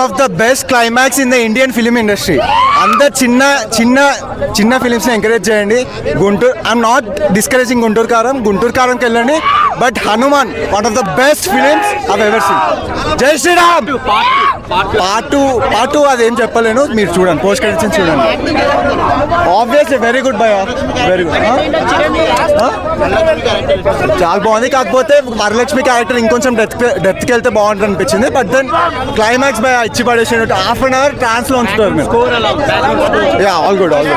Of the best climax in the Indian film industry అందరు చిన్న చిన్న చిన్న ఫిలిమ్స్ ఎంకరేజ్ చేయండి. Guntur I'm not discouraging Guntur Kaaram. Guntur కారంకి వెళ్ళండి. But Hanuman one of the best films of ever seen Jai Shriram! Part two part two అదేం చెప్పలేను. మీరు చూడండి. పోస్ట్ క్రెడిట్స్ చూడండి. Obviously very good bye very good చాలా బాగుంది కాకపోతే Varalakshmi character ఇంకొంచెం డెత్ డెప్త్కి వెళ్తే బాగుంటుంది అనిపించింది బట్ దెన్ క్లైమాక్స్ బై ఇచ్చి పడేసినట్టు హాఫ్ అన్ అవర్ ట్రాన్స్లో ఉంచుతారు మీరు yeah all good all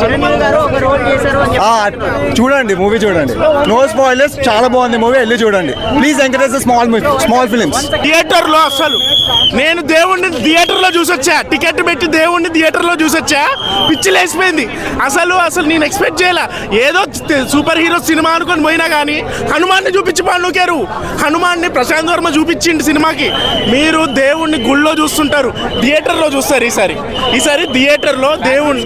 Chiranjeevi గారు ఒక రోల్ చేశారు అని చెప్పి గుడ్ చూడండి మూవీ చూడండి. నో స్పాయిలర్స్ చాలా బాగుంది మూవీ వెళ్ళి చూడండి. Please encourage the small small films థియేటర్లో అసలు. నేను దేవుణ్ణి థియేటర్లో చూసొచ్చా. టికెట్ పెట్టి దేవుణ్ణి థియేటర్లో చూసొచ్చా? పిచ్చి లేచిపోయింది. అసలు అసలు నేను ఎక్స్పెక్ట్ చేయాల. ఏదో సూపర్ హీరో సినిమా అనుకొని పోయినా కానీ హనుమాన్ని చూపించి పండుకేరు హనుమాన్ని ప్రశాంత్ వర్మ చూపించిండు సినిమాకి. మీరు దేవుణ్ణి గుళ్ళో చూస్తుంటారు. థియేటర్లో చూస్తారు ఈసారి. ఈసారి థియేటర్లో దేవుణ్ణి.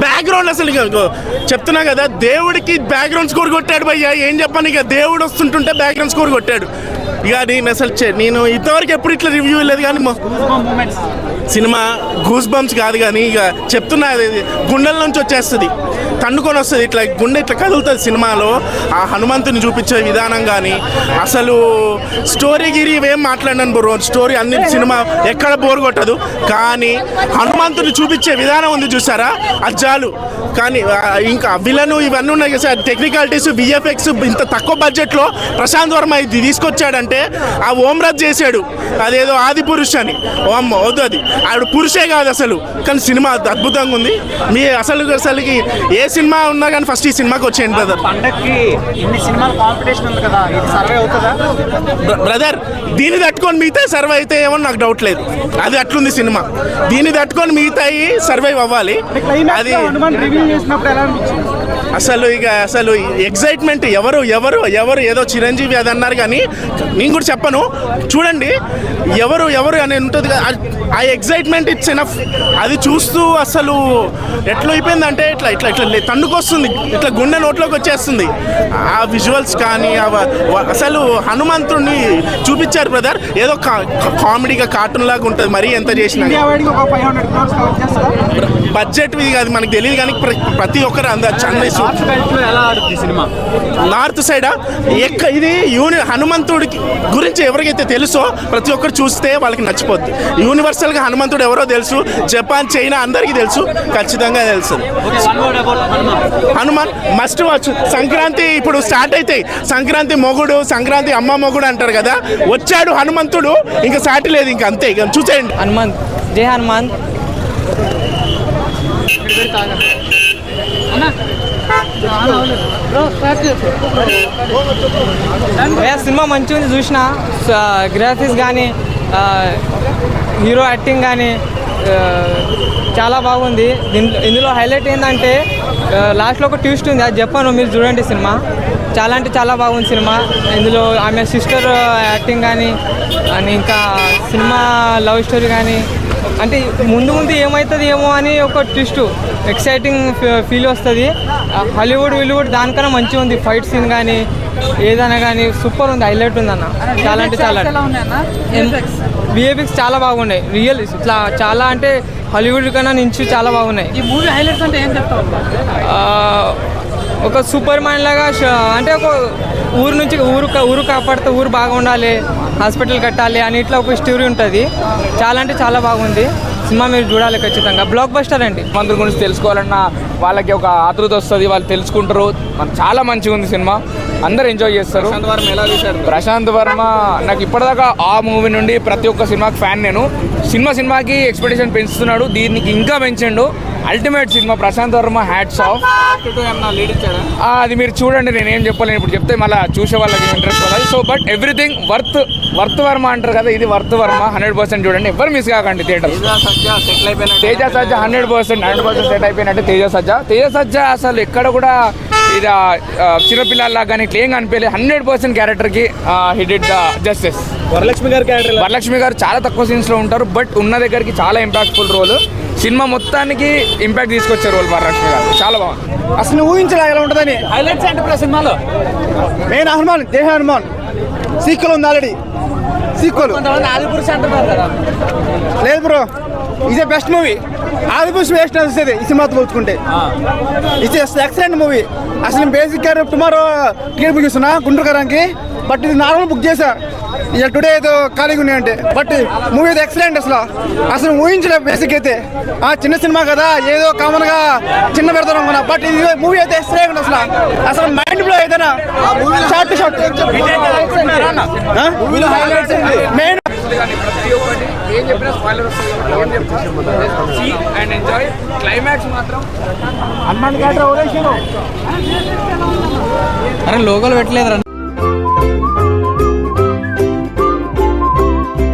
బ్యాక్గ్రౌండ్ అసలు చెప్తున్నా కదా దేవుడికి బ్యాక్గ్రౌండ్ స్కోర్ కొట్టాడు భయ్యా. ఏం చెప్పాను ఇక దేవుడు వస్తుంటుంటే బ్యాక్గ్రౌండ్ స్కోర్ కొట్టాడు. ఇక నేను అసలు నేను ఇంతవరకు ఎప్పుడు ఇట్లా రివ్యూ లేదు కానీ సినిమా గూస్ బంప్స్ కాదు కానీ ఇక చెప్తున్నా గుండెల నుంచి వచ్చేస్తుంది. తన్నుకొని వస్తుంది. ఇట్లా గుండె ఇట్లా కదులుతుంది సినిమాలో. ఆ హనుమంతుని చూపించే విధానం కానీ అసలు స్టోరీ గిరి ఇవేం మాట్లాడినాను బ్రో. స్టోరీ అన్ని సినిమా ఎక్కడ బోర్ కొట్టదు. కానీ హనుమంతుని చూపించే విధానం ఉంది చూసారా? అది చాలు. కానీ ఇంకా విలను ఇవన్నీ ఉన్నాయి కదా సార్. టెక్నికాలిటీస్ విఎఫ్ఎక్స్ ఇంత తక్కువ బడ్జెట్లో ప్రశాంత్ వర్మ ఇది తీసుకొచ్చాడంటే. ఆ ఓమ్రాజ్ చేశాడు. అదేదో ఆది పురుష్ అని. ఓం వద్దు అది. ఆవిడ పురుషే కాదు అసలు. కానీ సినిమా అద్భు- అద్భుతంగా ఉంది. మీ అసలు అసలుకి ఏ సినిమా ఉన్నా కానీ ఫస్ట్ ఈ సినిమాకి వచ్చేయండి బ్రదర్ పండక్కి ఇన్ని సినిమాల కాంపిటీషన్ ఉంది కదా ఇది సర్వే అవుతుందా? బ్రదర్ దీన్ని తట్టుకొని మిగతా సర్వే అయితే ఏమో నాకు డౌట్ లేదు. అది అట్లుంది సినిమా. దీన్ని తట్టుకొని మిగతా సర్వైవ్ అవ్వాలి. అది రివ్యూ చేసినప్పుడు ఎలా అనిపించింది? అసలు ఇక అసలు ఎగ్జైట్మెంట్ ఎవరు ఎవరు ఎవరు? ఏదో చిరంజీవి అది అన్నారు కానీ నేను కూడా చెప్పను. చూడండి ఎవరు ఎవరు అని ఉంటుంది కదా ఆ- ఎగ్జైట్మెంట్ ఇట్స్ ఎనఫ్ అది చూస్తూ అసలు ఎట్లా అయిపోయిందంటే ఇట్లా ఇట్లా ఇట్లా తన్నుకొస్తుంది ఇట్లా గుండె నోట్లోకి వచ్చేస్తుంది. ఆ విజువల్స్ కానీ అసలు హనుమంతుడిని చూపించారు బ్రదర్ ఏదో కా- కామెడీగా కార్టూన్ లాగా ఉంటుంది మరీ ఎంత చేసినా బడ్జెట్ ఇది కాదు మనకు తెలియదు కానీ ప్ర- ప్రతి ఒక్కరు అంద చెన్నై సినిమా? నార్త్ సైడ్ ఎక్క ఇది యూని హనుమంతుడికి గురించి ఎవరికైతే తెలుసో ప్రతి ఒక్కరు చూస్తే వాళ్ళకి నచ్చిపోద్ది. యూనివర్సల్ గా హనుమంతుడు ఎవరో తెలుసు జపాన్ చైనా అందరికీ తెలుసు ఖచ్చితంగా తెలుసు హనుమాన్ మస్ట్ వాచ్ సంక్రాంతి ఇప్పుడు స్టార్ట్ అవుతాయి సంక్రాంతి మొగుడు సంక్రాంతి అమ్మ మొగుడు అంటారు కదా వచ్చాడు హనుమంతుడు ఇంకా సాటి లేదు ఇంకా అంతే ఇక చూసేయండి. హనుమంత్ జై హనుమంత్. ఏ సినిమా మంచిగా ఉంది చూసిన గ్రాఫిక్స్ కానీ హీరో యాక్టింగ్ కానీ చాలా బాగుంది. దీంట్లో ఇందులో హైలైట్ ఏంటంటే లాస్ట్లో ఒక ట్విస్ట్ ఉంది. అది చెప్పాను మీరు చూడండి సినిమా. చాలా అంటే చాలా బాగుంది సినిమా. ఇందులో ఆమె సిస్టర్ యాక్టింగ్ కానీ అని ఇంకా సినిమా లవ్ స్టోరీ కానీ అంటే ముందు ముందు ఏమవుతుంది ఏమో అని ఒక ట్విస్ట్ ఎక్సైటింగ్ ఫీల్ వస్తుంది. హాలీవుడ్ విలీవుడ్ దానికన్నా మంచిగా ఉంది. ఫైట్ సీన్ కానీ ఏదైనా కానీ సూపర్ ఉంది. హైలైట్ ఉంది అన్న చాలా అంటే చాలా. విఎఫ్ఎక్స్ చాలా బాగున్నాయి రియల్ ఇట్లా చాలా అంటే హాలీవుడ్ కన్నా నుంచి చాలా బాగున్నాయి. ఈ మూవీ హైలైట్స్ అంటే ఏం చెప్తావు? ఒక సూపర్ మ్యాన్ లాగా అంటే ఒక ఊరు నుంచి ఊరు ఊరు కాపాడితే ఊరు బాగా ఉండాలి హాస్పిటల్ కట్టాలి అని ఇట్లా ఒక స్టోరీ ఉంటుంది. చాలా అంటే చాలా బాగుంది. సినిమా మీరు చూడాలి ఖచ్చితంగా. బ్లాక్ బస్టర్ అండి. మంత్రి గురించి తెలుసుకోవాలన్న వాళ్ళకి ఒక ఆతృత వస్తుంది వాళ్ళు తెలుసుకుంటారు. మన చాలా మంచిగా ఉంది సినిమా. అందరు ఎంజాయ్ చేస్తారు. ప్రశాంత్ వర్మ నాకు ఇప్పటిదాకా ఆ మూవీ నుండి ప్రతి ఒక్క సినిమాకి ఫ్యాన్ నేను. సినిమా సినిమాకి ఎక్స్పెక్టేషన్ పెంచుతున్నాడు. దీనికి ఇంకా పెంచండు. Ultimate cinema Prashanth Varma hats off అది మీరు చూడండి నేను ఏం చెప్పలేను. ఇప్పుడు చెప్తే మళ్ళీ చూసే వాళ్ళకి ఇంట్రెస్ట్ వస్తుంది so but everything worth worth Varma అంటారు కదా ఇది వర్త్ వర్మ హండ్రెడ్ పర్సెంట్ చూడండి. ఎవరు మిస్ కాకండి theatre Teja Sajja hundred percent hundred percent set అయిపోయినట్టు తేజ సజ్జ. తేజ సజ్జ అసలు ఎక్కడ కూడా ఇది చిన్నపిల్లల్లా కానీ ఇట్లా ఏం కనిపించలేదు హండ్రెడ్ పర్సెంట్ క్యారెక్టర్కి hit it the justice Varalakshmi గారి క్యారెక్టర్ వరలక్ష్మి గారు చాలా తక్కువ సీన్స్లో ఉంటారు బట్ ఉన్న దగ్గరికి చాలా ఇంపాక్ట్ఫుల్ రోల్ సినిమా మొత్తానికి ఇంపాక్ట్ తీసుకొచ్చే రోల్ వరలక్ష్మి గారు. చాలా బాగుంది. అసలు ఊహించలే ఎలా ఉంటుందని. హైలైట్స్ అంటే ఇప్పుడు సినిమాలో? నేను హనుమాన్ జై హనుమాన్. సీక్వల్ ఉంది ఆల్రెడీ. సీక్వల్. లేదు బ్రో. ఇదే బెస్ట్ మూవీ ఆదిపురుష్ వేస్ట్ వస్తుంది ఈ సినిమాతో పోల్చుకుంటే. ఇట్స్ ఎక్సలెంట్ మూవీ అసలు బేసిక్గా టుమారో టికెట్ బుక్ చేస్తున్నా గుంటూరు గారానికి. బట్ ఇది నార్మల్ బుక్ చేశా ఇక టుడే ఏదో ఖాళీగా ఉన్నాయంటే. బట్ మూవీ అయితే ఎక్సలెంట్ అసలు. అసలు ఊహించలేదు బేసిక్ అయితే. ఆ చిన్న సినిమా కదా ఏదో కామన్గా చిన్న పెడతాను అనుకున్నా. బట్ ఇది మూవీ అయితే ఎక్సలెంట్ అసలు. అసలు మైండ్ బ్లో ఏదైనా. షార్ట్ షార్ట్ మెయిన్ ఏం చెప్పినా spoiler see and enjoy climax మాత్రం అరే లోగోలు పెట్టలేదు